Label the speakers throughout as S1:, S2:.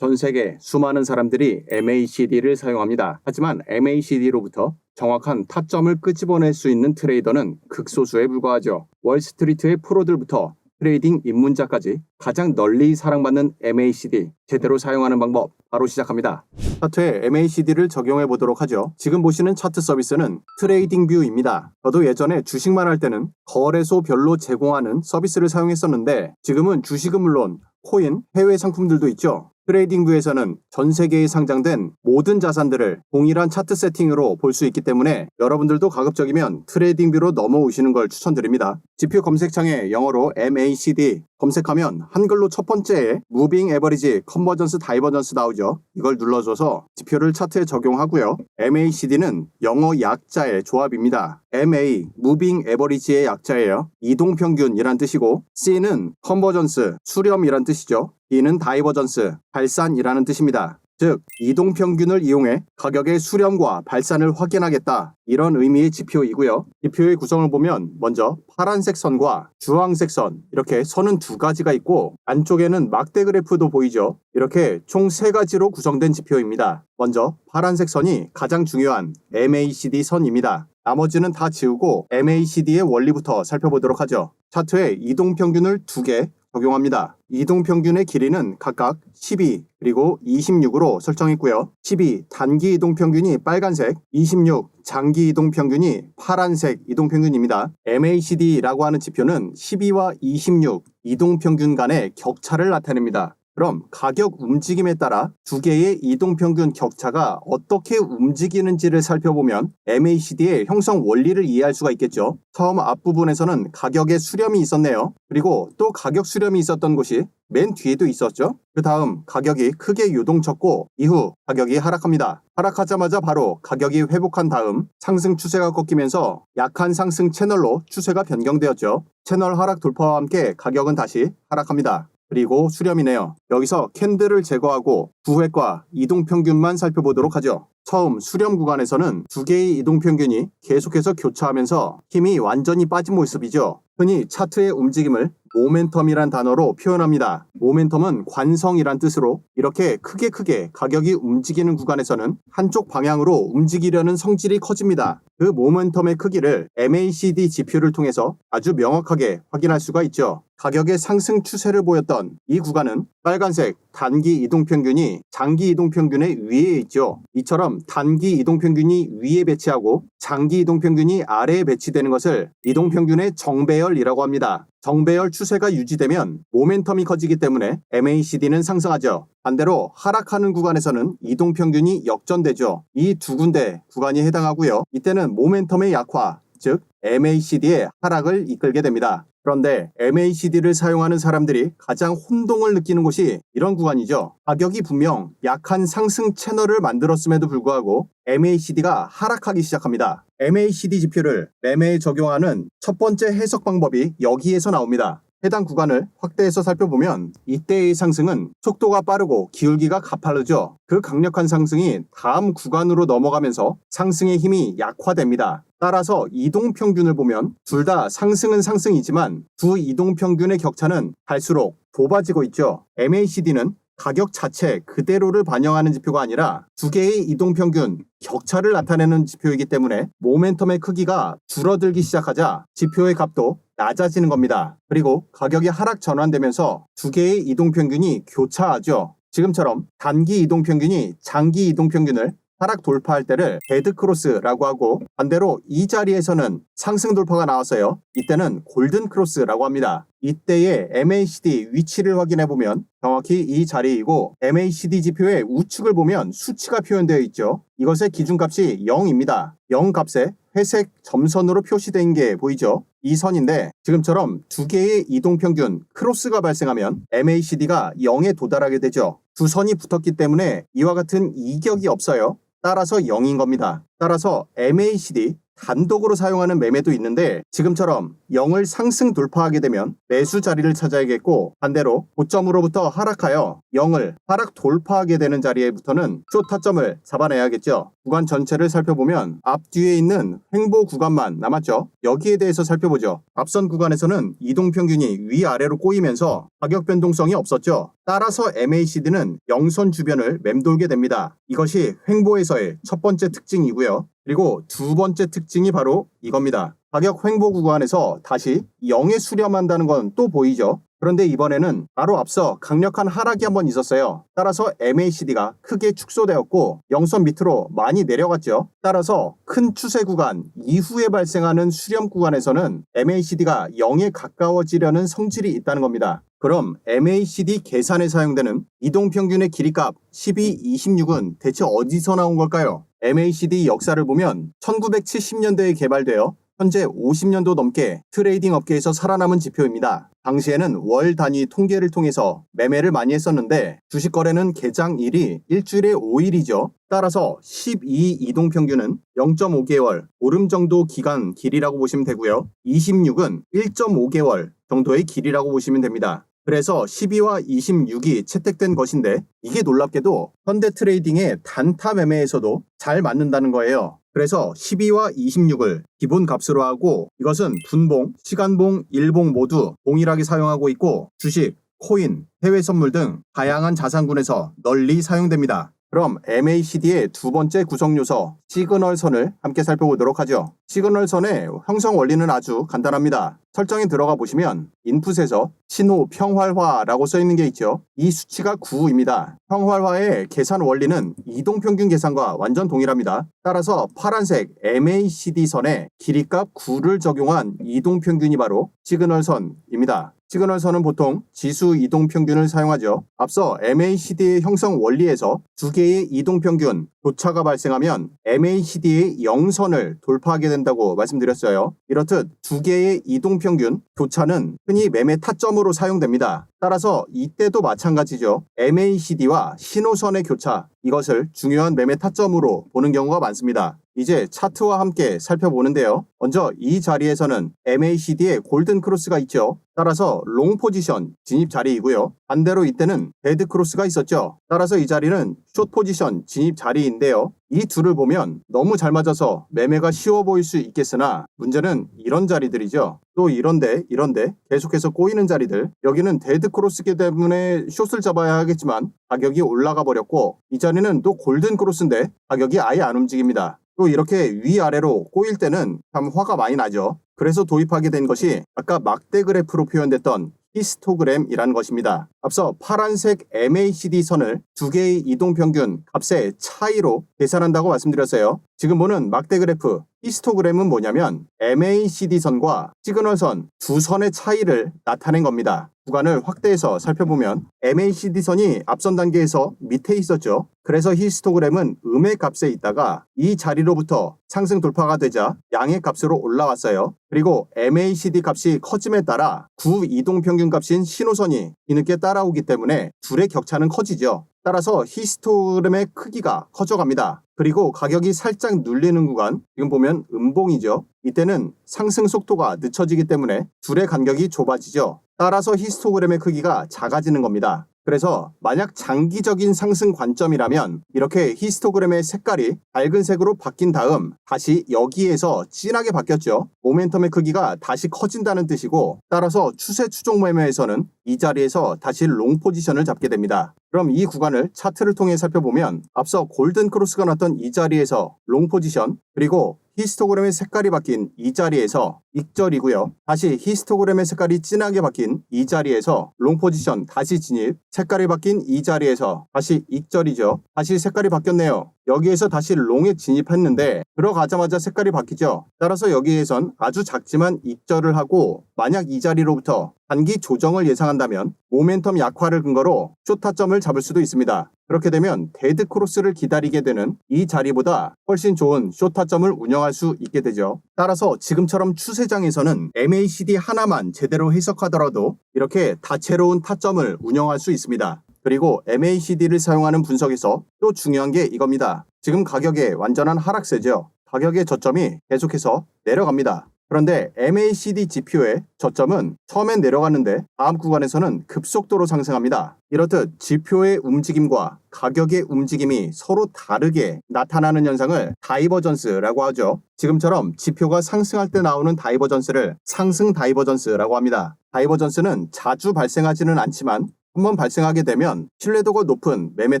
S1: 전 세계 수많은 사람들이 MACD를 사용합니다. 하지만 MACD로부터 정확한 타점을 끄집어낼 수 있는 트레이더는 극소수에 불과하죠. 월스트리트의 프로들부터 트레이딩 입문자까지 가장 널리 사랑받는 MACD 제대로 사용하는 방법 바로 시작합니다. 차트에 MACD를 적용해 보도록 하죠. 지금 보시는 차트 서비스는 트레이딩 뷰입니다. 저도 예전에 주식만 할 때는 거래소별로 제공하는 서비스를 사용했었는데 지금은 주식은 물론 코인, 해외 상품들도 있죠. 트레이딩 뷰에서는 전 세계에 상장된 모든 자산들을 동일한 차트 세팅으로 볼 수 있기 때문에 여러분들도 가급적이면 트레이딩 뷰로 넘어오시는 걸 추천드립니다. 지표 검색창에 영어로 MACD 검색하면 한글로 첫 번째에 Moving Average Convergence Divergence 나오죠. 이걸 눌러줘서 지표를 차트에 적용하고요. MACD는 영어 약자의 조합입니다. MA, Moving Average의 약자예요. 이동평균이란 뜻이고 C는 Convergence, 수렴이란 뜻이죠. D는 Divergence, 발산이라는 뜻입니다. 즉, 이동평균을 이용해 가격의 수렴과 발산을 확인하겠다. 이런 의미의 지표이고요. 지표의 구성을 보면 먼저 파란색 선과 주황색 선 이렇게 선은 두 가지가 있고 안쪽에는 막대 그래프도 보이죠. 이렇게 총 세 가지로 구성된 지표입니다. 먼저 파란색 선이 가장 중요한 MACD 선입니다. 나머지는 다 지우고 MACD의 원리부터 살펴보도록 하죠. 차트에 이동평균을 두개 적용합니다. 이동평균의 길이는 각각 12 그리고 26으로 설정했고요. 12 단기 이동평균이 빨간색, 26 장기 이동평균이 파란색 이동평균입니다. MACD라고 하는 지표는 12와 26 이동평균 간의 격차를 나타냅니다. 그럼 가격 움직임에 따라 두 개의 이동평균 격차가 어떻게 움직이는지를 살펴보면 MACD의 형성 원리를 이해할 수가 있겠죠. 처음 앞부분에서는 가격의 수렴이 있었네요. 그리고 또 가격 수렴이 있었던 곳이 맨 뒤에도 있었죠. 그 다음 가격이 크게 요동쳤고 이후 가격이 하락합니다. 하락하자마자 바로 가격이 회복한 다음 상승 추세가 꺾이면서 약한 상승 채널로 추세가 변경되었죠. 채널 하락 돌파와 함께 가격은 다시 하락합니다. 그리고 수렴이네요. 여기서 캔들을 제거하고 부획과 이동평균만 살펴보도록 하죠. 처음 수렴 구간에서는 두 개의 이동 평균이 계속해서 교차하면서 힘이 완전히 빠진 모습이죠. 흔히 차트의 움직임을 모멘텀이란 단어로 표현합니다. 모멘텀은 관성이란 뜻으로 이렇게 크게 크게 가격이 움직이는 구간에서는 한쪽 방향으로 움직이려는 성질이 커집니다. 그 모멘텀의 크기를 MACD 지표를 통해서 아주 명확하게 확인할 수가 있죠. 가격의 상승 추세를 보였던 이 구간은 빨간색 단기 이동 평균이 장기 이동 평균의 위에 있죠. 이처럼 단기 이동 평균이 위에 배치하고 장기 이동 평균이 아래에 배치되는 것을 이동 평균의 정배열이라고 합니다. 정배열 추세가 유지되면 모멘텀이 커지기 때문에 MACD는 상승하죠. 반대로 하락하는 구간에서는 이동 평균이 역전되죠. 이 두 군데 구간이 해당하고요. 이때는 모멘텀의 약화, 즉 MACD의 하락을 이끌게 됩니다. 그런데 MACD를 사용하는 사람들이 가장 혼동을 느끼는 곳이 이런 구간이죠. 가격이 분명 약한 상승 채널을 만들었음에도 불구하고 MACD가 하락하기 시작합니다. MACD 지표를 매매에 적용하는 첫 번째 해석 방법이 여기에서 나옵니다. 해당 구간을 확대해서 살펴보면 이때의 상승은 속도가 빠르고 기울기가 가파르죠. 그 강력한 상승이 다음 구간으로 넘어가면서 상승의 힘이 약화됩니다. 따라서 이동평균을 보면 둘 다 상승은 상승이지만 두 이동평균의 격차는 갈수록 좁아지고 있죠. MACD는 가격 자체 그대로를 반영하는 지표가 아니라 두 개의 이동평균 격차를 나타내는 지표이기 때문에 모멘텀의 크기가 줄어들기 시작하자 지표의 값도 낮아지는 겁니다. 그리고 가격이 하락 전환되면서 두 개의 이동 평균이 교차하죠. 지금처럼 단기 이동 평균이 장기 이동 평균을 하락 돌파할 때를 데드 크로스라고 하고 반대로 이 자리에서는 상승 돌파가 나왔어요. 이때는 골든 크로스라고 합니다. 이때의 MACD 위치를 확인해 보면 정확히 이 자리이고 MACD 지표의 우측을 보면 수치가 표현되어 있죠. 이것의 기준값이 0입니다. 0 값에 회색 점선으로 표시된 게 보이죠? 이 선인데 지금처럼 두 개의 이동 평균 크로스가 발생하면 MACD가 0에 도달하게 되죠. 두 선이 붙었기 때문에 이와 같은 이격이 없어요. 따라서 0인 겁니다. 따라서 MACD 단독으로 사용하는 매매도 있는데 지금처럼 0을 상승 돌파하게 되면 매수 자리를 찾아야겠고 반대로 고점으로부터 하락하여 0을 하락 돌파하게 되는 자리에부터는 쇼 타점을 잡아내야겠죠. 구간 전체를 살펴보면 앞뒤에 있는 횡보 구간만 남았죠. 여기에 대해서 살펴보죠. 앞선 구간에서는 이동 평균이 위아래로 꼬이면서 가격 변동성이 없었죠. 따라서 MACD는 영선 주변을 맴돌게 됩니다. 이것이 횡보에서의 첫 번째 특징이고요. 그리고 두 번째 특징이 바로 이겁니다. 가격 횡보 구간에서 다시 0에 수렴한다는 건 또 보이죠. 그런데 이번에는 바로 앞서 강력한 하락이 한번 있었어요. 따라서 MACD가 크게 축소되었고 영선 밑으로 많이 내려갔죠. 따라서 큰 추세 구간 이후에 발생하는 수렴 구간에서는 MACD가 0에 가까워지려는 성질이 있다는 겁니다. 그럼 MACD 계산에 사용되는 이동평균의 길이값 12, 26은 대체 어디서 나온 걸까요? MACD 역사를 보면 1970년대에 개발되어 현재 50년도 넘게 트레이딩 업계에서 살아남은 지표입니다. 당시에는 월 단위 통계를 통해서 매매를 많이 했었는데 주식 거래는 개장일이 일주일에 5일이죠. 따라서 12 이동 평균은 0.5개월 보름 정도 기간 길이라고 보시면 되고요. 26은 1.5개월 정도의 길이라고 보시면 됩니다. 그래서 12와 26이 채택된 것인데 이게 놀랍게도 현대 트레이딩의 단타 매매에서도 잘 맞는다는 거예요. 그래서 12와 26을 기본 값으로 하고 이것은 분봉, 시간봉, 일봉 모두 동일하게 사용하고 있고 주식, 코인, 해외 선물 등 다양한 자산군에서 널리 사용됩니다. 그럼 MACD의 두 번째 구성 요소 시그널 선을 함께 살펴보도록 하죠. 시그널 선의 형성 원리는 아주 간단합니다. 설정에 들어가 보시면 인풋에서 신호 평활화라고 써 있는 게 있죠. 이 수치가 9입니다. 평활화의 계산 원리는 이동평균 계산과 완전 동일합니다. 따라서 파란색 MACD 선에 길이값 9를 적용한 이동평균이 바로 시그널 선입니다. 시그널 선은 보통 지수 이동 평균을 사용하죠. 앞서 MACD의 형성 원리에서 두 개의 이동 평균 교차가 발생하면 MACD의 0선을 돌파하게 된다고 말씀드렸어요. 이렇듯 두 개의 이동 평균 교차는 흔히 매매 타점으로 사용됩니다. 따라서 이때도 마찬가지죠. MACD와 신호선의 교차 이것을 중요한 매매 타점으로 보는 경우가 많습니다. 이제 차트와 함께 살펴보는데요. 먼저 이 자리에서는 MACD의 골든 크로스가 있죠. 따라서 롱 포지션 진입 자리이고요. 반대로 이때는 데드 크로스가 있었죠. 따라서 이 자리는 숏 포지션 진입 자리인데요. 이 둘을 보면 너무 잘 맞아서 매매가 쉬워 보일 수 있겠으나 문제는 이런 자리들이죠. 또 이런데 이런데 계속해서 꼬이는 자리들 여기는 데드 크로스기 때문에 숏을 잡아야 하겠지만 가격이 올라가 버렸고 이 자리는 또 골든 크로스인데 가격이 아예 안 움직입니다. 또 이렇게 위아래로 꼬일 때는 참 화가 많이 나죠. 그래서 도입하게 된 것이 아까 막대 그래프로 표현됐던 히스토그램이라는 것입니다. 앞서 파란색 MACD 선을 두 개의 이동 평균 값의 차이로 계산한다고 말씀드렸어요. 지금 보는 막대 그래프 히스토그램은 뭐냐면 MACD 선과 시그널 선 두 선의 차이를 나타낸 겁니다. 구간을 확대해서 살펴보면 MACD 선이 앞선 단계에서 밑에 있었죠. 그래서 히스토그램은 음의 값에 있다가 이 자리로부터 상승 돌파가 되자 양의 값으로 올라왔어요. 그리고 MACD 값이 커짐에 따라 구 이동 평균 값인 신호선이 뒤늦게 따라오기 때문에 둘의 격차는 커지죠. 따라서 히스토그램의 크기가 커져갑니다. 그리고 가격이 살짝 눌리는 구간, 지금 보면 음봉이죠. 이때는 상승 속도가 늦춰지기 때문에 둘의 간격이 좁아지죠. 따라서 히스토그램의 크기가 작아지는 겁니다. 그래서 만약 장기적인 상승 관점이라면 이렇게 히스토그램의 색깔이 밝은 색으로 바뀐 다음 다시 여기에서 진하게 바뀌었죠. 모멘텀의 크기가 다시 커진다는 뜻이고 따라서 추세 추종 매매에서는 이 자리에서 다시 롱 포지션을 잡게 됩니다. 그럼 이 구간을 차트를 통해 살펴보면 앞서 골든 크로스가 났던 이 자리에서 롱 포지션 그리고 히스토그램의 색깔이 바뀐 이 자리에서 익절이고요. 다시 히스토그램의 색깔이 진하게 바뀐 이 자리에서 롱 포지션 다시 진입, 색깔이 바뀐 이 자리에서 다시 익절이죠. 다시 색깔이 바뀌었네요. 여기에서 다시 롱에 진입했는데 들어가자마자 색깔이 바뀌죠. 따라서 여기에선 아주 작지만 익절을 하고 만약 이 자리로부터 단기 조정을 예상한다면 모멘텀 약화를 근거로 쇼타점을 잡을 수도 있습니다. 그렇게 되면 데드 크로스를 기다리게 되는 이 자리보다 훨씬 좋은 쇼타점을 운영할 수 있게 되죠. 따라서 지금처럼 추세장에서는 MACD 하나만 제대로 해석하더라도 이렇게 다채로운 타점을 운영할 수 있습니다. 그리고 MACD를 사용하는 분석에서 또 중요한 게 이겁니다. 지금 가격의 완전한 하락세죠. 가격의 저점이 계속해서 내려갑니다. 그런데 MACD 지표의 저점은 처음엔 내려갔는데 다음 구간에서는 급속도로 상승합니다. 이렇듯 지표의 움직임과 가격의 움직임이 서로 다르게 나타나는 현상을 다이버전스라고 하죠. 지금처럼 지표가 상승할 때 나오는 다이버전스를 상승 다이버전스라고 합니다. 다이버전스는 자주 발생하지는 않지만 한번 발생하게 되면 신뢰도가 높은 매매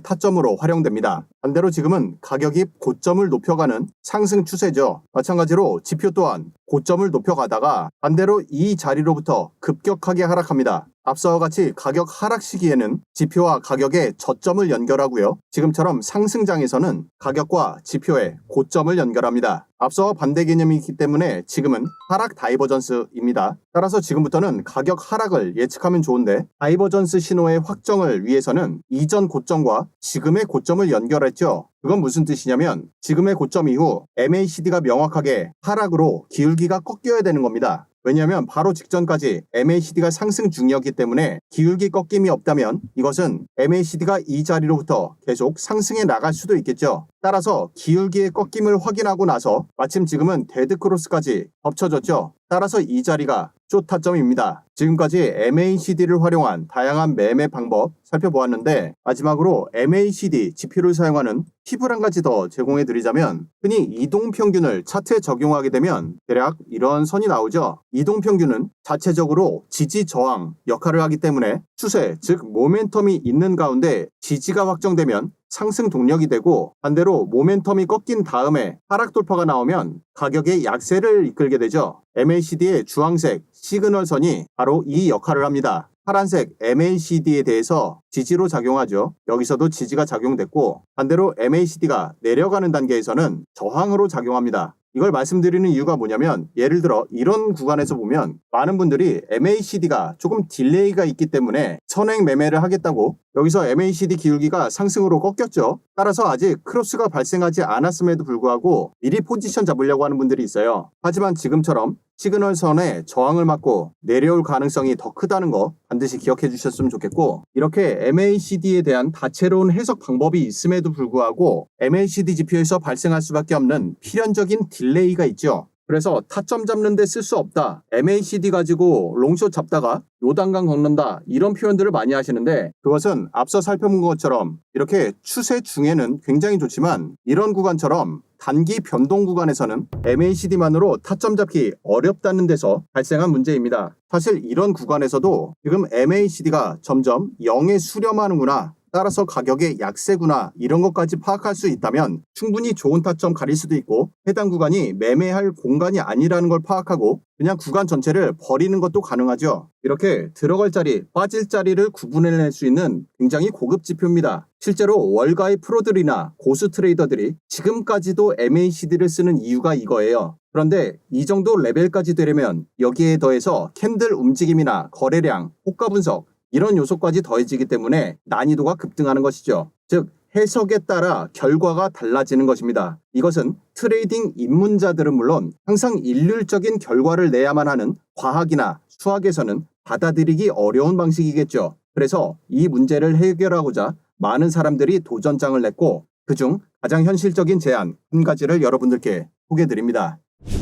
S1: 타점으로 활용됩니다. 반대로 지금은 가격이 고점을 높여가는 상승 추세죠. 마찬가지로 지표 또한 고점을 높여가다가 반대로 이 자리로부터 급격하게 하락합니다. 앞서와 같이 가격 하락 시기에는 지표와 가격의 저점을 연결하고요. 지금처럼 상승장에서는 가격과 지표의 고점을 연결합니다. 앞서와 반대 개념이기 때문에 지금은 하락 다이버전스입니다. 따라서 지금부터는 가격 하락을 예측하면 좋은데 다이버전스 신호의 확정을 위해서는 이전 고점과 지금의 고점을 연결했죠. 그건 무슨 뜻이냐면 지금의 고점 이후 MACD가 명확하게 하락으로 기울 기가 꺾여야 되는 겁니다. 왜냐하면 바로 직전까지 MACD가 상승 중이었기 때문에 기울기 꺾임이 없다면 이것은 MACD가 이 자리로부터 계속 상승해 나갈 수도 있겠죠. 따라서 기울기의 꺾임을 확인하고 나서 마침 지금은 데드크로스까지 겹쳐졌죠. 따라서 이 자리가 쇼타점입니다. 지금까지 MACD를 활용한 다양한 매매 방법 살펴보았는데 마지막으로 MACD 지표를 사용하는 팁을 한 가지 더 제공해 드리자면 흔히 이동평균을 차트에 적용하게 되면 대략 이런 선이 나오죠. 이동평균은 자체적으로 지지 저항 역할을 하기 때문에 추세 즉 모멘텀이 있는 가운데 지지가 확정되면 상승 동력이 되고 반대로 모멘텀이 꺾인 다음에 하락 돌파가 나오면 가격의 약세를 이끌게 되죠. MACD의 주황색 시그널선이 바로 이 역할을 합니다. 파란색 MACD에 대해서 지지로 작용하죠. 여기서도 지지가 작용됐고 반대로 MACD가 내려가는 단계에서는 저항으로 작용합니다. 이걸 말씀드리는 이유가 뭐냐면 예를 들어 이런 구간에서 보면 많은 분들이 MACD가 조금 딜레이가 있기 때문에 선행 매매를 하겠다고 여기서 MACD 기울기가 상승으로 꺾였죠. 따라서 아직 크로스가 발생하지 않았음에도 불구하고 미리 포지션 잡으려고 하는 분들이 있어요. 하지만 지금처럼 시그널선에 저항을 맞고 내려올 가능성이 더 크다는 거 반드시 기억해 주셨으면 좋겠고 이렇게 MACD에 대한 다채로운 해석 방법이 있음에도 불구하고 MACD 지표에서 발생할 수밖에 없는 필연적인 딜레이가 있죠. 그래서 타점 잡는 데 쓸 수 없다. MACD 가지고 롱숏 잡다가 요단강 걷는다. 이런 표현들을 많이 하시는데 그것은 앞서 살펴본 것처럼 이렇게 추세 중에는 굉장히 좋지만 이런 구간처럼 단기 변동 구간에서는 MACD만으로 타점 잡기 어렵다는 데서 발생한 문제입니다. 사실 이런 구간에서도 지금 MACD가 점점 0에 수렴하는구나. 따라서 가격의 약세구나 이런 것까지 파악할 수 있다면 충분히 좋은 타점 가릴 수도 있고 해당 구간이 매매할 공간이 아니라는 걸 파악하고 그냥 구간 전체를 버리는 것도 가능하죠. 이렇게 들어갈 자리, 빠질 자리를 구분해낼 수 있는 굉장히 고급 지표입니다. 실제로 월가의 프로들이나 고수 트레이더들이 지금까지도 MACD를 쓰는 이유가 이거예요. 그런데 이 정도 레벨까지 되려면 여기에 더해서 캔들 움직임이나 거래량, 호가 분석, 이런 요소까지 더해지기 때문에 난이도가 급등하는 것이죠. 즉, 해석에 따라 결과가 달라지는 것입니다. 이것은 트레이딩 입문자들은 물론 항상 일률적인 결과를 내야만 하는 과학이나 수학에서는 받아들이기 어려운 방식이겠죠. 그래서 이 문제를 해결하고자 많은 사람들이 도전장을 냈고 그중 가장 현실적인 제안 한 가지를 여러분들께 소개해 드립니다.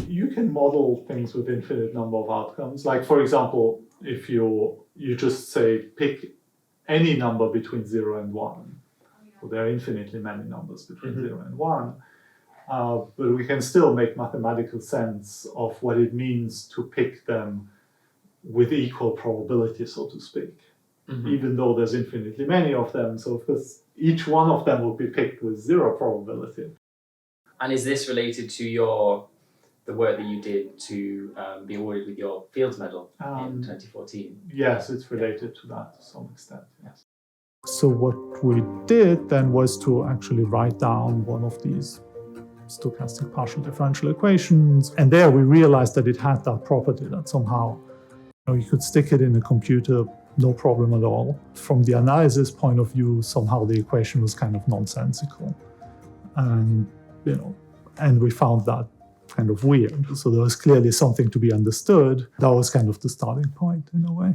S2: you can model things with infinite number of outcomes. Like for example, if you you just say pick any number between zero and one, well, there are infinitely many numbers between
S3: Mhm.
S2: zero and one. Uh, but we can still make mathematical sense of what it means to pick them with equal probability, so to speak. Even though there's infinitely many of them, so of course each one of them will be picked with zero probability.
S3: And is this related to your the work that you did to um, be awarded with your Fields Medal
S2: Um,
S3: in 2014?
S2: Yes, it's related to that to some extent. Yes.
S4: So what we did then was to actually write down one of these stochastic partial differential equations, and there we realized that it had that property that somehow you, know, you could stick it in a computer, no problem at all. From the analysis point of view, somehow the equation was kind of nonsensical, and you know, and we found that kind of weird. So there was clearly something to be understood. That was kind of the starting point in a way.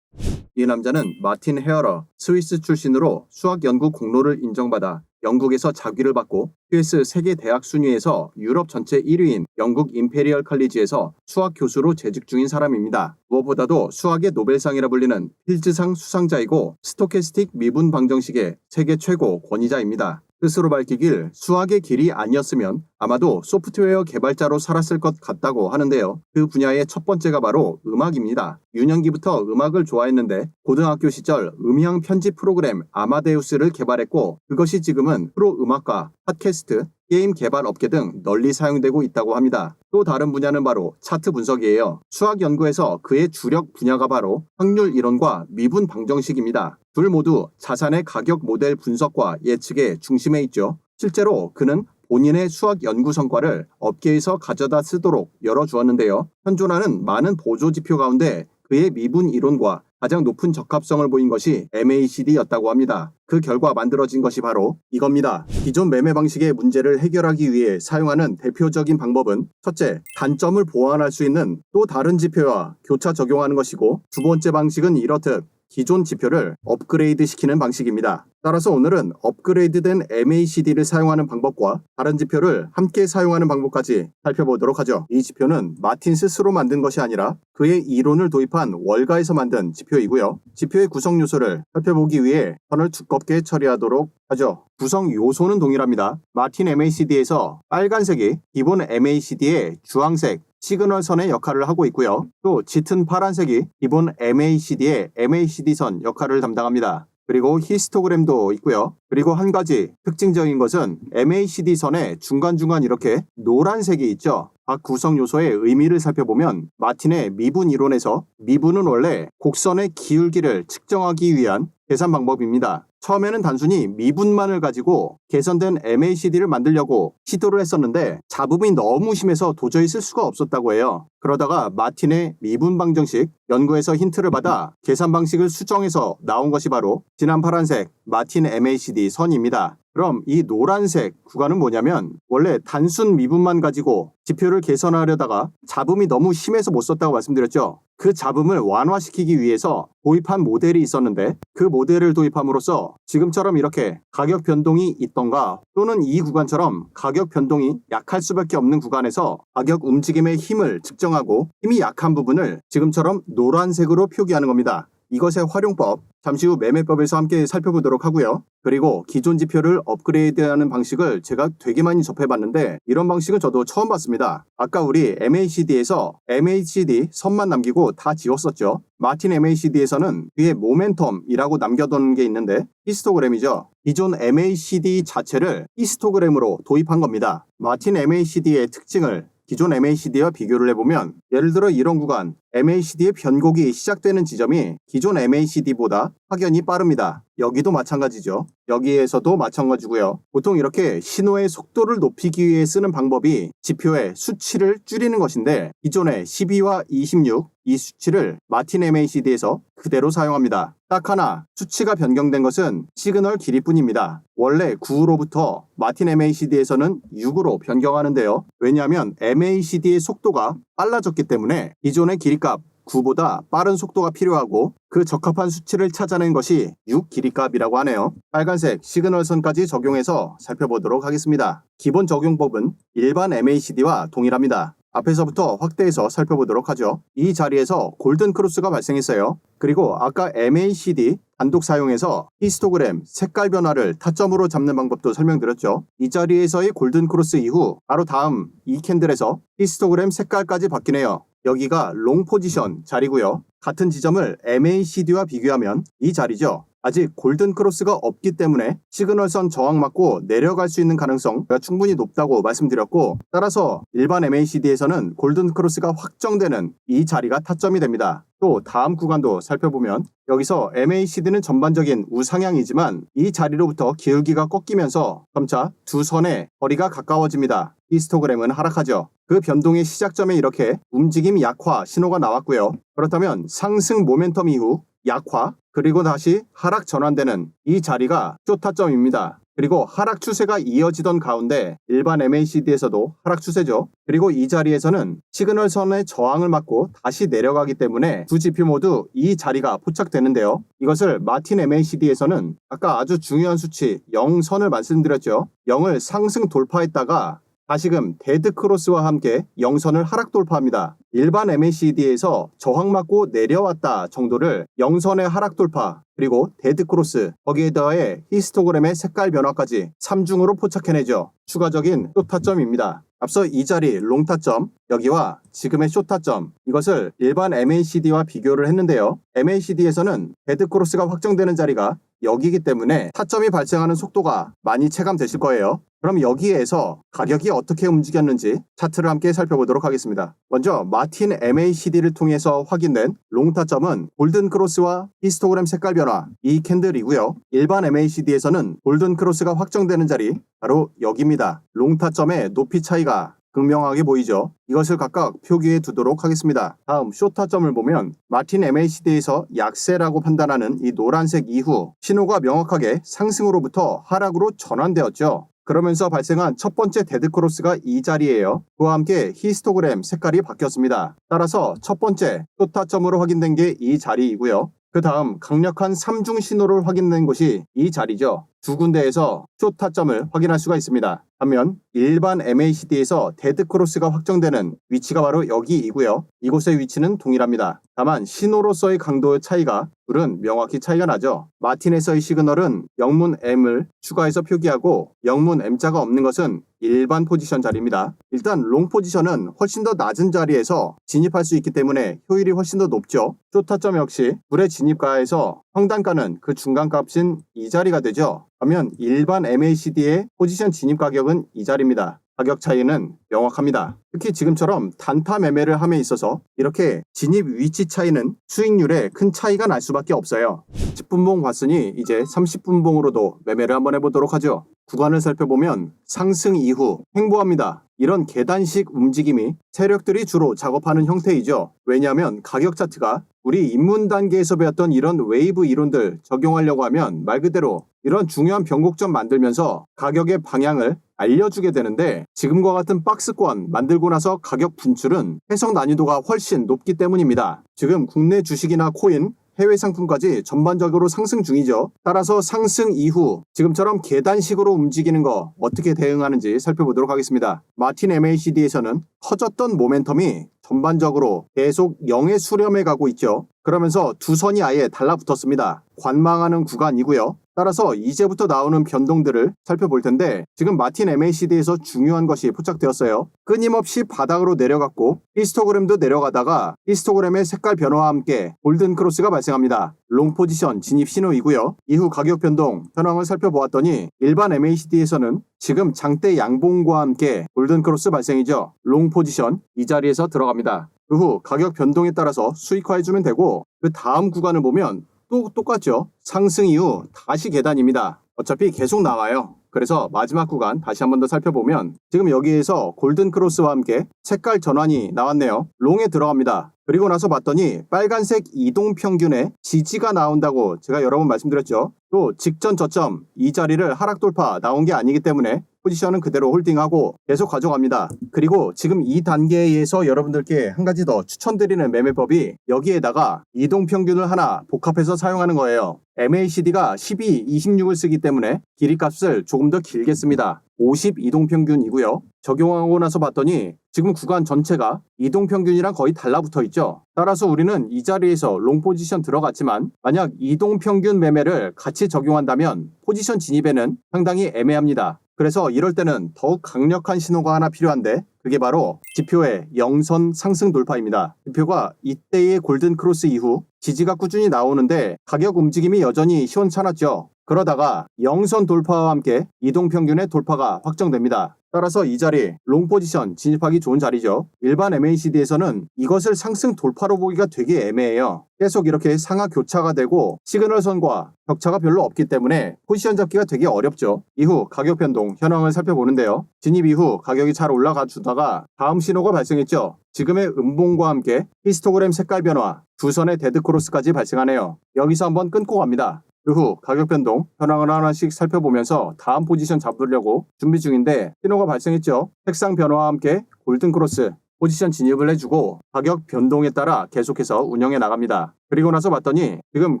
S1: 이 남자는 마틴 헤어러, 스위스 출신으로 수학 연구 공로를 인정받아 영국에서 자귀를 받고 US 세계 대학 순위에서 유럽 전체 1위인 영국 임페리얼 칼리지에서 수학 교수로 재직 중인 사람입니다. 무엇보다도 수학의 노벨상이라 불리는 필즈상 수상자이고 스토캐스틱 미분 방정식의 세계 최고 권위자입니다. 스스로 밝히길 수학의 길이 아니었으면 아마도 소프트웨어 개발자로 살았을 것 같다고 하는데요. 그 분야의 첫 번째가 바로 음악입니다. 유년기부터 음악을 좋아했는데 고등학교 시절 음향 편집 프로그램 아마데우스를 개발했고 그것이 지금은 프로 음악가, 팟캐스트, 게임 개발 업계 등 널리 사용되고 있다고 합니다. 또 다른 분야는 바로 차트 분석이에요. 수학 연구에서 그의 주력 분야가 바로 확률 이론과 미분 방정식입니다. 둘 모두 자산의 가격 모델 분석과 예측의 중심에 있죠. 실제로 그는 본인의 수학 연구 성과를 업계에서 가져다 쓰도록 열어주었는데요. 현존하는 많은 보조 지표 가운데 그의 미분 이론과 가장 높은 적합성을 보인 것이 MACD였다고 합니다. 그 결과 만들어진 것이 바로 이겁니다. 기존 매매 방식의 문제를 해결하기 위해 사용하는 대표적인 방법은 첫째, 단점을 보완할 수 있는 또 다른 지표와 교차 적용하는 것이고 두 번째 방식은 이렇듯 기존 지표를 업그레이드 시키는 방식입니다. 따라서 오늘은 업그레이드된 MACD를 사용하는 방법과 다른 지표를 함께 사용하는 방법까지 살펴보도록 하죠. 이 지표는 마틴 스스로 만든 것이 아니라 그의 이론을 도입한 월가에서 만든 지표이고요. 지표의 구성 요소를 살펴보기 위해 선을 두껍게 처리하도록 하죠. 구성 요소는 동일합니다. 마틴 MACD에서 빨간색이 기본 MACD의 주황색 시그널 선의 역할을 하고 있고요. 또 짙은 파란색이 기본 MACD의 MACD선 역할을 담당합니다. 그리고 히스토그램도 있고요. 그리고 한 가지 특징적인 것은 MACD 선의 중간중간 이렇게 노란색이 있죠. 각 구성 요소의 의미를 살펴보면 마틴의 미분 이론에서 미분은 원래 곡선의 기울기를 측정하기 위한 계산 방법입니다. 처음에는 단순히 미분만을 가지고 개선된 MACD를 만들려고 시도를 했었는데 잡음이 너무 심해서 도저히 쓸 수가 없었다고 해요. 그러다가 마틴의 미분 방정식 연구에서 힌트를 받아 계산 방식을 수정해서 나온 것이 바로 진한 파란색 마틴 MACD 선입니다. 그럼 이 노란색 구간은 뭐냐면 원래 단순 미분만 가지고 지표를 개선하려다가 잡음이 너무 심해서 못 썼다고 말씀드렸죠. 그 잡음을 완화시키기 위해서 도입한 모델이 있었는데 그 모델을 도입함으로써 지금처럼 이렇게 가격 변동이 있던가 또는 이 구간처럼 가격 변동이 약할 수밖에 없는 구간에서 가격 움직임의 힘을 측정하고 힘이 약한 부분을 지금처럼 노란색으로 표기하는 겁니다. 이것의 활용법 잠시 후 매매법에서 함께 살펴보도록 하고요. 그리고 기존 지표를 업그레이드하는 방식을 제가 되게 많이 접해봤는데 이런 방식은 저도 처음 봤습니다. 아까 우리 MACD에서 MACD 선만 남기고 다 지웠었죠. 마틴 MACD에서는 뒤에 모멘텀이라고 남겨둔 게 있는데 히스토그램이죠. 기존 MACD 자체를 히스토그램으로 도입한 겁니다. 마틴 MACD의 특징을 기존 MACD와 비교를 해보면 예를 들어 이런 구간 MACD의 변곡이 시작되는 지점이 기존 MACD보다 확연히 빠릅니다. 여기도 마찬가지죠. 여기에서도 마찬가지고요. 보통 이렇게 신호의 속도를 높이기 위해 쓰는 방법이 지표의 수치를 줄이는 것인데 기존의 12와 26 이 수치를 마틴 MACD에서 그대로 사용합니다. 딱 하나 수치가 변경된 것은 시그널 길이뿐입니다. 원래 9로부터 마틴 MACD에서는 6으로 변경하는데요. 왜냐하면 MACD의 속도가 빨라졌기 때문에 기존의 길이값 9보다 빠른 속도가 필요하고 그 적합한 수치를 찾아낸 것이 6 길이값이라고 하네요. 빨간색 시그널선까지 적용해서 살펴보도록 하겠습니다. 기본 적용법은 일반 MACD와 동일합니다. 앞에서부터 확대해서 살펴보도록 하죠. 이 자리에서 골든 크로스가 발생했어요. 그리고 아까 MACD 단독 사용해서 히스토그램 색깔 변화를 타점으로 잡는 방법도 설명드렸죠. 이 자리에서의 골든 크로스 이후 바로 다음 이 캔들에서 히스토그램 색깔까지 바뀌네요. 여기가 롱 포지션 자리고요. 같은 지점을 MACD와 비교하면 이 자리죠. 아직 골든 크로스가 없기 때문에 시그널선 저항 맞고 내려갈 수 있는 가능성가 충분히 높다고 말씀드렸고 따라서 일반 MACD에서는 골든 크로스가 확정되는 이 자리가 타점이 됩니다. 또 다음 구간도 살펴보면 여기서 MACD는 전반적인 우상향이지만 이 자리로부터 기울기가 꺾이면서 점차 두 선의 거리가 가까워집니다. 히스토그램은 하락하죠. 그 변동의 시작점에 이렇게 움직임 약화 신호가 나왔고요. 그렇다면 상승 모멘텀 이후 약화 그리고 다시 하락 전환되는 이 자리가 쇼타점입니다. 그리고 하락 추세가 이어지던 가운데 일반 MACD에서도 하락 추세죠. 그리고 이 자리에서는 시그널 선의 저항을 맞고 다시 내려가기 때문에 두 지표 모두 이 자리가 포착되는데요. 이것을 마틴 MACD에서는 아까 아주 중요한 수치 0선을 말씀드렸죠. 0을 상승 돌파했다가 다시금 데드 크로스와 함께 0선을 하락 돌파합니다. 일반 MACD에서 저항 맞고 내려왔다 정도를 0선의 하락 돌파 그리고 데드 크로스 거기에 더해 히스토그램의 색깔 변화까지 3중으로 포착해내죠. 추가적인 쇼타점입니다. 앞서 이 자리 롱타점 여기와 지금의 쇼타점 이것을 일반 MACD와 비교를 했는데요. MACD에서는 데드 크로스가 확정되는 자리가 여기기 때문에 타점이 발생하는 속도가 많이 체감되실 거예요. 그럼 여기에서 가격이 어떻게 움직였는지 차트를 함께 살펴보도록 하겠습니다. 먼저 마틴 MACD를 통해서 확인된 롱타점은 골든 크로스와 히스토그램 색깔 변화 이 캔들이고요. 일반 MACD에서는 골든 크로스가 확정되는 자리 바로 여기입니다. 롱타점의 높이 차이가 극명하게 보이죠. 이것을 각각 표기해 두도록 하겠습니다. 다음 쇼타점을 보면 마틴 MACD에서 약세라고 판단하는 이 노란색 이후 신호가 명확하게 상승으로부터 하락으로 전환되었죠. 그러면서 발생한 첫 번째 데드크로스가 이 자리예요. 그와 함께 히스토그램 색깔이 바뀌었습니다. 따라서 첫 번째 쇼타점으로 확인된 게 이 자리이고요. 그 다음 강력한 3중 신호를 확인된 곳이 이 자리죠. 두 군데에서 쇼 타점을 확인할 수가 있습니다. 반면 일반 MACD에서 데드크로스가 확정되는 위치가 바로 여기이고요. 이곳의 위치는 동일합니다. 다만 신호로서의 강도의 차이가 둘은 명확히 차이가 나죠. 마틴에서의 시그널은 영문 M을 추가해서 표기하고 영문 M자가 없는 것은 일반 포지션 자리입니다. 일단 롱 포지션은 훨씬 더 낮은 자리에서 진입할 수 있기 때문에 효율이 훨씬 더 높죠. 쇼타점 역시 불의 진입가에서 평단가는 그 중간값인 이 자리가 되죠. 반면 일반 MACD의 포지션 진입 가격은 이 자리입니다. 가격 차이는 명확합니다. 특히 지금처럼 단타 매매를 함에 있어서 이렇게 진입 위치 차이는 수익률에 큰 차이가 날 수밖에 없어요. 10분봉 봤으니 이제 30분봉으로도 매매를 한번 해보도록 하죠. 구간을 살펴보면 상승 이후 횡보합니다. 이런 계단식 움직임이 세력들이 주로 작업하는 형태이죠. 왜냐하면 가격 차트가 우리 입문 단계에서 배웠던 이런 웨이브 이론들 적용하려고 하면 말 그대로 이런 중요한 변곡점 만들면서 가격의 방향을 알려주게 되는데 지금과 같은 박스권 만들고 나서 가격 분출은 해석 난이도가 훨씬 높기 때문입니다. 지금 국내 주식이나 코인 해외 상품까지 전반적으로 상승 중이죠. 따라서 상승 이후 지금처럼 계단식으로 움직이는 거 어떻게 대응하는지 살펴보도록 하겠습니다. 마틴 MACD에서는 커졌던 모멘텀이 전반적으로 계속 0에 수렴해 가고 있죠. 그러면서 두 선이 아예 달라붙었습니다. 관망하는 구간이고요. 따라서 이제부터 나오는 변동들을 살펴볼 텐데 지금 마틴 MACD에서 중요한 것이 포착되었어요. 끊임없이 바닥으로 내려갔고 히스토그램도 내려가다가 히스토그램의 색깔 변화와 함께 골든 크로스가 발생합니다. 롱 포지션 진입 신호이고요. 이후 가격 변동 현황을 살펴보았더니 일반 MACD에서는 지금 장대 양봉과 함께 골든 크로스 발생이죠. 롱 포지션 이 자리에서 들어갑니다. 그 후 가격 변동에 따라서 수익화해주면 되고 그 다음 구간을 보면 또 똑같죠. 상승 이후 다시 계단입니다. 어차피 계속 나와요. 그래서 마지막 구간 다시 한 번 더 살펴보면 지금 여기에서 골든 크로스와 함께 색깔 전환이 나왔네요. 롱에 들어갑니다. 그리고 나서 봤더니 빨간색 이동 평균에 지지가 나온다고 제가 여러 번 말씀드렸죠. 또 직전 저점 이 자리를 하락 돌파 나온 게 아니기 때문에 포지션은 그대로 홀딩하고 계속 가져갑니다. 그리고 지금 이 단계에서 여러분들께 한 가지 더 추천드리는 매매법이 여기에다가 이동 평균을 하나 복합해서 사용하는 거예요. MACD가 12, 26을 쓰기 때문에 길이 값을 조금 더 길게 씁니다. 50 이동 평균이고요. 적용하고 나서 봤더니 지금 구간 전체가 이동 평균이랑 거의 달라붙어 있죠. 따라서 우리는 이 자리에서 롱 포지션 들어갔지만 만약 이동 평균 매매를 같이 적용한다면 포지션 진입에는 상당히 애매합니다. 그래서 이럴 때는 더욱 강력한 신호가 하나 필요한데 그게 바로 지표의 영선 상승 돌파입니다. 지표가 이때의 골든 크로스 이후 지지가 꾸준히 나오는데 가격 움직임이 여전히 시원찮았죠. 그러다가 영선 돌파와 함께 이동 평균의 돌파가 확정됩니다. 따라서 이 자리 롱 포지션 진입하기 좋은 자리죠. 일반 MACD에서는 이것을 상승 돌파로 보기가 되게 애매해요. 계속 이렇게 상하 교차가 되고 시그널 선과 격차가 별로 없기 때문에 포지션 잡기가 되게 어렵죠. 이후 가격 변동 현황을 살펴보는데요. 진입 이후 가격이 잘 올라가 주다가 다음 신호가 발생했죠. 지금의 음봉과 함께 히스토그램 색깔 변화, 두 선의 데드 크로스까지 발생하네요. 여기서 한번 끊고 갑니다. 그 후 가격 변동 현황을 하나씩 살펴보면서 다음 포지션 잡으려고 준비 중인데 신호가 발생했죠. 색상 변화와 함께 골든 크로스 포지션 진입을 해주고 가격 변동에 따라 계속해서 운영해 나갑니다. 그리고 나서 봤더니 지금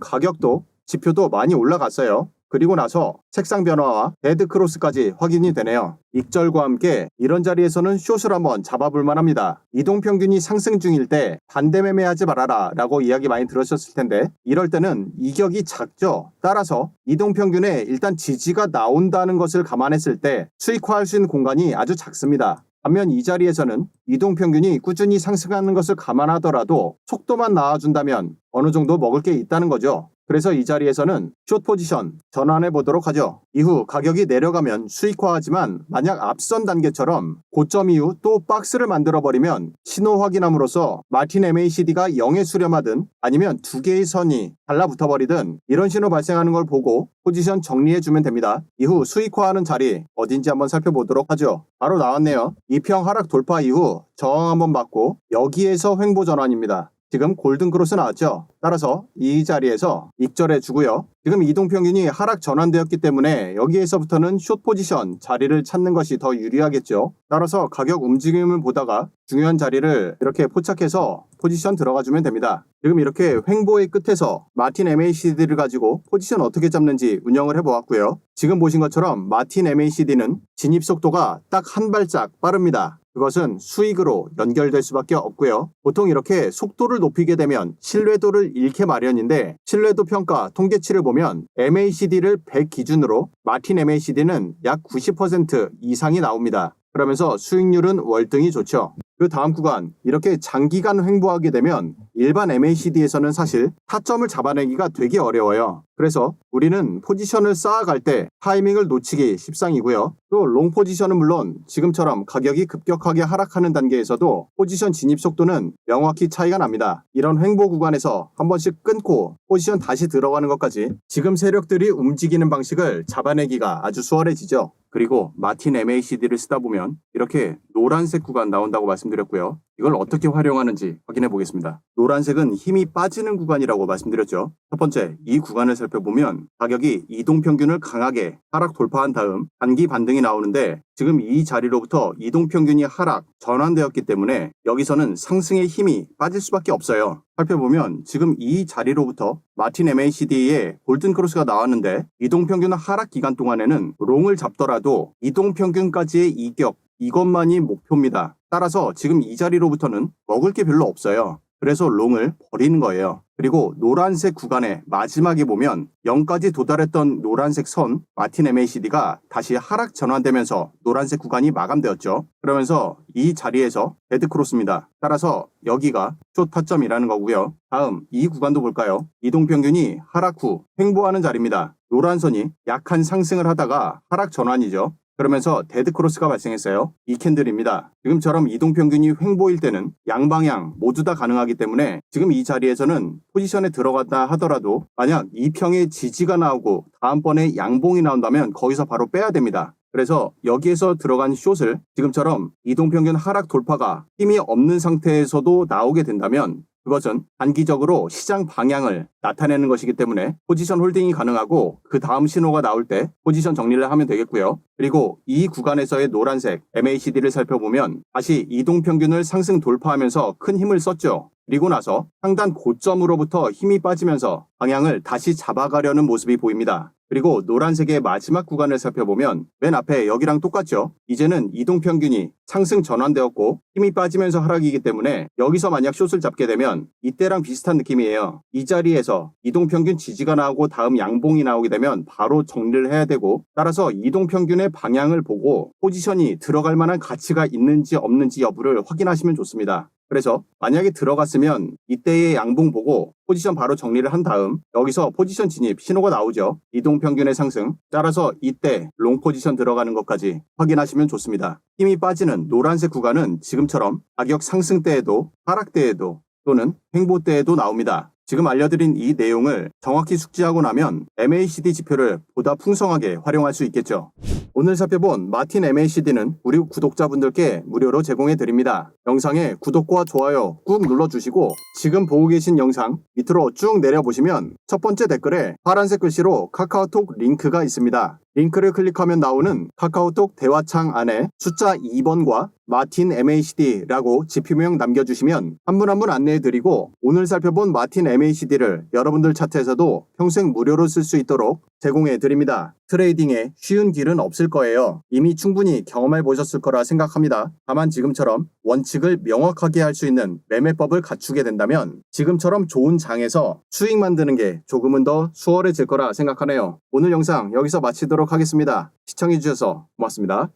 S1: 가격도 지표도 많이 올라갔어요. 그리고 나서 색상 변화와 데드 크로스까지 확인이 되네요. 익절과 함께 이런 자리에서는 숏을 한번 잡아볼 만합니다. 이동 평균이 상승 중일 때 반대 매매하지 말아라 라고 이야기 많이 들으셨을 텐데 이럴 때는 이격이 작죠. 따라서 이동 평균에 일단 지지가 나온다는 것을 감안했을 때 수익화할 수 있는 공간이 아주 작습니다. 반면 이 자리에서는 이동 평균이 꾸준히 상승하는 것을 감안하더라도 속도만 나와준다면 어느 정도 먹을 게 있다는 거죠. 그래서 이 자리에서는 숏 포지션 전환해 보도록 하죠. 이후 가격이 내려가면 수익화하지만 만약 앞선 단계처럼 고점 이후 또 박스를 만들어 버리면 신호 확인함으로써 마틴 MACD가 0에 수렴하든 아니면 두 개의 선이 달라붙어 버리든 이런 신호 발생하는 걸 보고 포지션 정리해 주면 됩니다. 이후 수익화하는 자리 어딘지 한번 살펴보도록 하죠. 바로 나왔네요. 이평 하락 돌파 이후 저항 한번 받고 여기에서 횡보 전환입니다. 지금 골든 크로스 나왔죠. 따라서 이 자리에서 익절해 주고요. 지금 이동 평균이 하락 전환되었기 때문에 여기에서부터는 숏 포지션 자리를 찾는 것이 더 유리하겠죠. 따라서 가격 움직임을 보다가 중요한 자리를 이렇게 포착해서 포지션 들어가 주면 됩니다. 지금 이렇게 횡보의 끝에서 마틴 MACD를 가지고 포지션 어떻게 잡는지 운영을 해보았고요. 지금 보신 것처럼 마틴 MACD는 진입 속도가 딱 한 발짝 빠릅니다. 그것은 수익으로 연결될 수밖에 없고요. 보통 이렇게 속도를 높이게 되면 신뢰도를 잃게 마련인데 신뢰도 평가 통계치를 보면 MACD를 100 기준으로 마틴 MACD는 약 90% 이상이 나옵니다. 그러면서 수익률은 월등히 좋죠. 그 다음 구간 이렇게 장기간 횡보하게 되면 일반 MACD에서는 사실 타점을 잡아내기가 되게 어려워요. 그래서 우리는 포지션을 쌓아갈 때 타이밍을 놓치기 십상이고요. 또 롱 포지션은 물론 지금처럼 가격이 급격하게 하락하는 단계에서도 포지션 진입 속도는 명확히 차이가 납니다. 이런 횡보 구간에서 한 번씩 끊고 포지션 다시 들어가는 것까지 지금 세력들이 움직이는 방식을 잡아내기가 아주 수월해지죠. 그리고 마틴 MACD를 쓰다 보면 이렇게 노란색 구간 나온다고 말씀드렸고요. 이걸 어떻게 활용하는지 확인해 보겠습니다. 노란색은 힘이 빠지는 구간이라고 말씀드렸죠. 첫 번째, 이 구간을 살펴보면 가격이 이동 평균을 강하게 하락 돌파한 다음 단기 반등이 나오는데 지금 이 자리로부터 이동 평균이 하락 전환되었기 때문에 여기서는 상승의 힘이 빠질 수밖에 없어요. 살펴보면 지금 이 자리로부터 마틴 MACD의 골든 크로스가 나왔는데 이동 평균 하락 기간 동안에는 롱을 잡더라도 이동 평균까지의 이격 이것만이 목표입니다. 따라서 지금 이 자리로부터는 먹을 게 별로 없어요. 그래서 롱을 버리는 거예요. 그리고 노란색 구간의 마지막에 보면 0까지 도달했던 노란색 선 마틴 MACD가 다시 하락 전환되면서 노란색 구간이 마감되었죠. 그러면서 이 자리에서 데드 크로스입니다. 따라서 여기가 숏 타점이라는 거고요. 다음 이 구간도 볼까요? 이동 평균이 하락 후 횡보하는 자리입니다. 노란 선이 약한 상승을 하다가 하락 전환이죠. 그러면서 데드 크로스가 발생했어요. 이 캔들입니다. 지금처럼 이동 평균이 횡보일 때는 양방향 모두 다 가능하기 때문에 지금 이 자리에서는 포지션에 들어갔다 하더라도 만약 이평의 지지가 나오고 다음번에 양봉이 나온다면 거기서 바로 빼야 됩니다. 그래서 여기에서 들어간 숏을 지금처럼 이동평균 하락 돌파가 힘이 없는 상태에서도 나오게 된다면 그것은 단기적으로 시장 방향을 나타내는 것이기 때문에 포지션 홀딩이 가능하고 그 다음 신호가 나올 때 포지션 정리를 하면 되겠고요. 그리고 이 구간에서의 노란색 MACD를 살펴보면 다시 이동평균을 상승 돌파하면서 큰 힘을 썼죠. 그리고 나서 상단 고점으로부터 힘이 빠지면서 방향을 다시 잡아가려는 모습이 보입니다. 그리고 노란색의 마지막 구간을 살펴보면 맨 앞에 여기랑 똑같죠. 이제는 이동 평균이 상승 전환되었고 힘이 빠지면서 하락이기 때문에 여기서 만약 숏을 잡게 되면 이때랑 비슷한 느낌이에요. 이 자리에서 이동 평균 지지가 나오고 다음 양봉이 나오게 되면 바로 정리를 해야 되고 따라서 이동 평균의 방향을 보고 포지션이 들어갈 만한 가치가 있는지 없는지 여부를 확인하시면 좋습니다. 그래서 만약에 들어갔으면 이때의 양봉 보고 포지션 바로 정리를 한 다음 여기서 포지션 진입 신호가 나오죠. 이동 평균의 상승. 따라서 이때 롱 포지션 들어가는 것까지 확인하시면 좋습니다. 힘이 빠지는 노란색 구간은 지금처럼 가격 상승 때에도 하락 때에도 또는 횡보 때에도 나옵니다. 지금 알려드린 이 내용을 정확히 숙지하고 나면 MACD 지표를 보다 풍성하게 활용할 수 있겠죠. 오늘 살펴본 마틴 MACD는 우리 구독자분들께 무료로 제공해 드립니다. 영상에 구독과 좋아요 꾹 눌러주시고 지금 보고 계신 영상 밑으로 쭉 내려보시면 첫 번째 댓글에 파란색 글씨로 카카오톡 링크가 있습니다. 링크를 클릭하면 나오는 카카오톡 대화창 안에 숫자 2번과 마틴 MACD라고 지표명 남겨주시면 한분 한분 안내해 드리고 오늘 살펴본 마틴 MACD를 여러분들 차트에서도 평생 무료로 쓸 수 있도록 제공해 드립니다. 트레이딩에 쉬운 길은 없을 거예요. 이미 충분히 경험해 보셨을 거라 생각합니다. 다만 지금처럼 원칙을 명확하게 할 수 있는 매매법을 갖추게 된다면 지금처럼 좋은 장에서 수익 만드는 게 조금은 더 수월해질 거라 생각하네요. 오늘 영상 여기서 마치 도록 하겠습니다. 시청해 주셔서 고맙습니다.